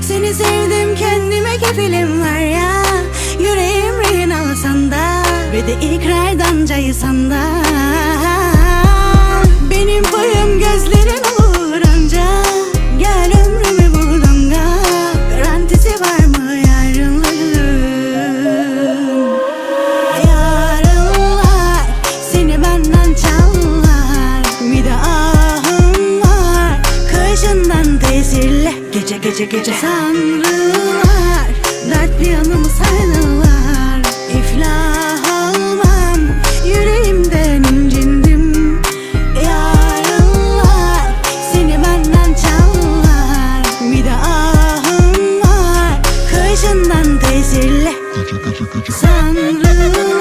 Seni sevdim kendime kefilim var ya. Yüreğim rehin alsan da Ve de ikrardan cayısan da zille Gece gece gece. Sanrılar Dertli yanımı sarılar. İflah olmam Yüreğimden incindim. Yarınlar Seni benden çallar Bir de ahım var Kışından tezille Sanrılar